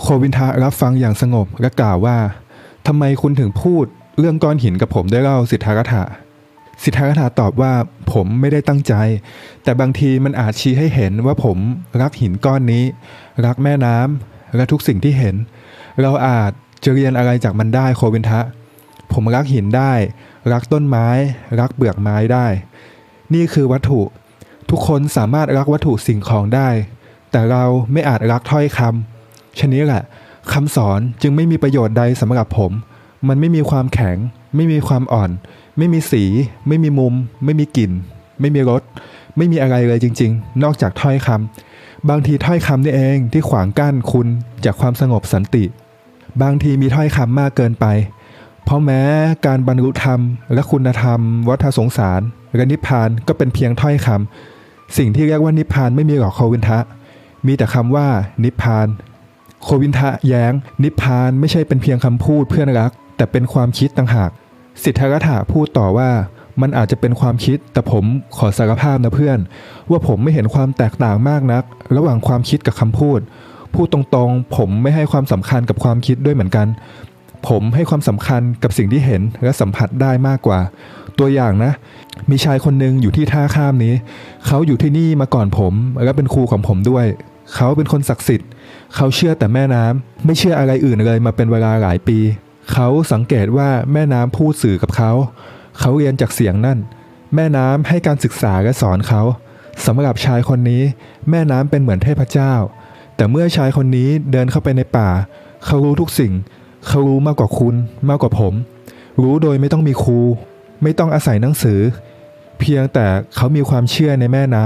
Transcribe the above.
โควินทะรับฟังอย่างสงบและกล่าวว่าทำไมคุณถึงพูดเรื่องก้อนหินกับผมได้เล่าสิทธารัฐะสิทธารัฐะตอบว่าผมไม่ได้ตั้งใจ แต่บางทีมันอาจชี้ให้เห็นว่าผมรักหินก้อนนี้ รักแม่น้ำและทุกสิ่งที่เห็น เราอาจจะเรียนอะไรจากมันได้โควินทะ ผมรักหินได้ รักต้นไม้ รักเปลือกไม้ได้ นี่คือวัตถุ ทุกคนสามารถรักวัตถุสิ่งของได้ แต่เราไม่อาจรักถ้อยคำ ฉะนี้แหละคำสอนจึงไม่มีประโยชน์ใดสำหรับผม มันไม่มีความแข็ง ไม่มีความอ่อน ไม่มีสี ไม่มีมุม ไม่มีกลิ่น ไม่มีรส ไม่มีอะไรเลยจริง ๆ นอกจากถ้อยคำบางทีถ้อยคำนี่เองที่ขวางกั้นคุณจากความสงบสันติ บางทีมีถ้อยคำมากเกินไป เพราะแม้การบรรลุธรรม และคุณธรรม วัฏสงสารและนิพพานก็เป็นเพียงถ้อยคำสิ่งที่เรียกว่านิพพานไม่มีหรอกโควินทะ มีแต่คำว่านิพพาน โควินทะแย้ง นิพพานไม่ใช่เป็นเพียงคำพูดเพื่อนรัก แต่เป็นความคิดต่างหาก สิทธัตถะพูดต่อว่ามันอาจจะเป็นความคิดแต่ผมขอสารภาพนะเพื่อน ว่าผมไม่เห็นความแตกต่างมากนัก ระหว่างความคิดกับคำพูด พูดตรงๆ ผมไม่ให้ความสำคัญกับความคิดด้วยเหมือนกัน ผมให้ความสำคัญกับสิ่งที่เห็นและสัมผัสได้มากกว่า ตัวอย่างนะ มีชายคนหนึ่งอยู่ที่ท่าข้ามนี้ เขาอยู่ที่นี่มาก่อนผมและเป็นครูของผมด้วย เขาเป็นคนศักดิ์สิทธิ์ เขาเชื่อแต่แม่น้ำไม่เชื่ออะไรอื่นเลยมาเป็นเวลาหลายปี เขาสังเกตว่าแม่น้ำพูดสื่อกับเขา เขาเรียนจากเสียงนั่น แม่น้ำให้การศึกษาและสอนเขาสำหรับชายคนนี้ แม่น้ำเป็นเหมือนเทพเจ้า แต่เมื่อชายคนนี้เดินเข้าไปในป่า เขารู้ทุกสิ่ง เขารู้มากกว่าคุณ มากกว่าผม รู้โดยไม่ต้องมีครู ไม่ต้องอาศัยหนังสือ เพียงแต่เขามีความเชื่อในแม่น้